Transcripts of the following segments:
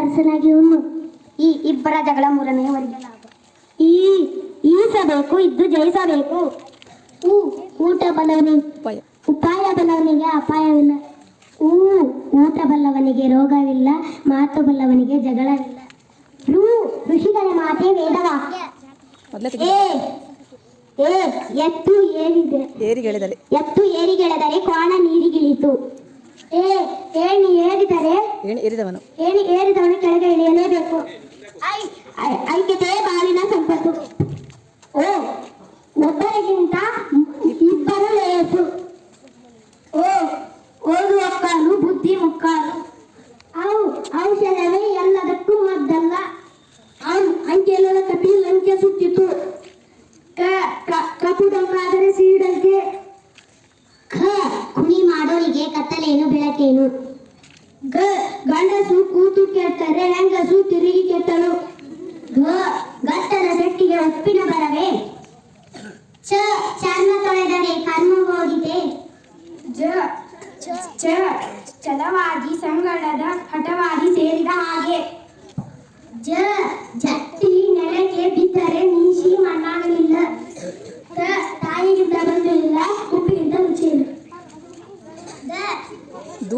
ಅರಸನಾಗಿ ಈ ಇಬ್ಬರ ಜಗಳ ಮೂರನೇ ಲಾಭ. ಈ ಈಸಬೇಕು ಇದ್ದು ಜಯಿಸಬೇಕು. ಊ ಊಟ ಬಲವನಿ ಉಪಾಯ ಬಲವನಿಗೆ ಅಪಾಯವಿಲ್ಲ. ಊ ಊಟ ಬಲ್ಲವನಿಗೆ ರೋಗವಿಲ್ಲ. ಮಾತು ಬಲ್ಲವನಿಗೆ ಜಗಳವಿಲ್ಲ. ಋ ಋಷಿಗಳ ಮಾತೆ ವೇದವಾಕ್ಯ ಏ ಏ ಎತ್ತು ಏರಿದೆ. ಏರಿಗೆಳೆದರೆ. ಎತ್ತು ಏರಿಗೆಳೆದರೆ ಕೋಣ ನೀರಿಗಿಳಿತು ಏ ಏಣಿ ಏರಿದರೆ? ಏಣಿ ಏರಿದವನು. ಏಣಿ ಏರಿದವನು ಕೆಳಗೆ ಇಳಿಯಲೇಬೇಕು ಐ. ಐಕ್ಯತೆ ಬಾಳಿನ ಸಂಪತ್ತು. ಓ ಒಬ್ಬರಿಗಿಂತ ಇಬ್ಬರು ಲೇಸು. ಓ ಓದುವ ಕಾಲು ಬುದ್ಧಿ ಮುಕ್ಕಾಲು ಅವು ಔಷಧವೇ ಎಲ್ಲದಕ್ಕೂ ಮದ್ದಲ್ಲ. ಅಂ ಅಂಕೆಲ್ಲದ ಕಪಿ ಲಂಕೆ ಸುತ್ತಿತು. ಕ ಕ- ಕಪುದಂಗಾದರೆ ಸೀಡಂತೆ ಖ ಕುಣಿ ಮಾಡೋರಿಗೆ ಕತ್ತಲೇನು ಬೆಳಕೇನು ಗಂಡಸು ಕೂತು ಕೆಟ್ಟರೆ ಹೆಂಗಸು ತಿರುಗಿ ಕೆಟ್ಟಳು ಗ ಗಟ್ಟದ ಸೆಟ್ಟಿಗೆ ಉಪ್ಪಿನ ಬರವೇ? ಚ, ಚರ್ಮ ತೊಳೆದರೆ ಕರ್ಮ ಹೋಗಿದೆ. ಜ, ಚ ಚಲವಾಗಿ ಸಂಗಡದ ಹಠವಾಗಿ ಸೇರಿದ ಹಾಗೆ. ಜ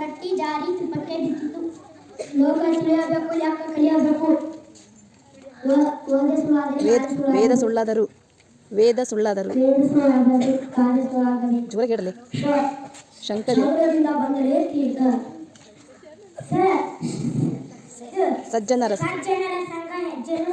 ರಟ್ಟಿ ಜಾರಿ ತುಪ್ಪಕ್ಕೆ ಬಿದ್ದಿತು ಲೋಕ ತಿಳಿಯಬೇಕು ಯಾಕ ಕಲಿಯಬೇಕು? ವೇದ ಸುಳ್ಳಾದರು ವೇದ ಸುಳ್ಳಾದರು ಜೋರ ಕೇಳಲಿ ಶಂಕರಿ. ಸಜ್ಜನರ ಸಜ್ಜನರ ಸಂಘ ಹೆಜ್ಜೆನು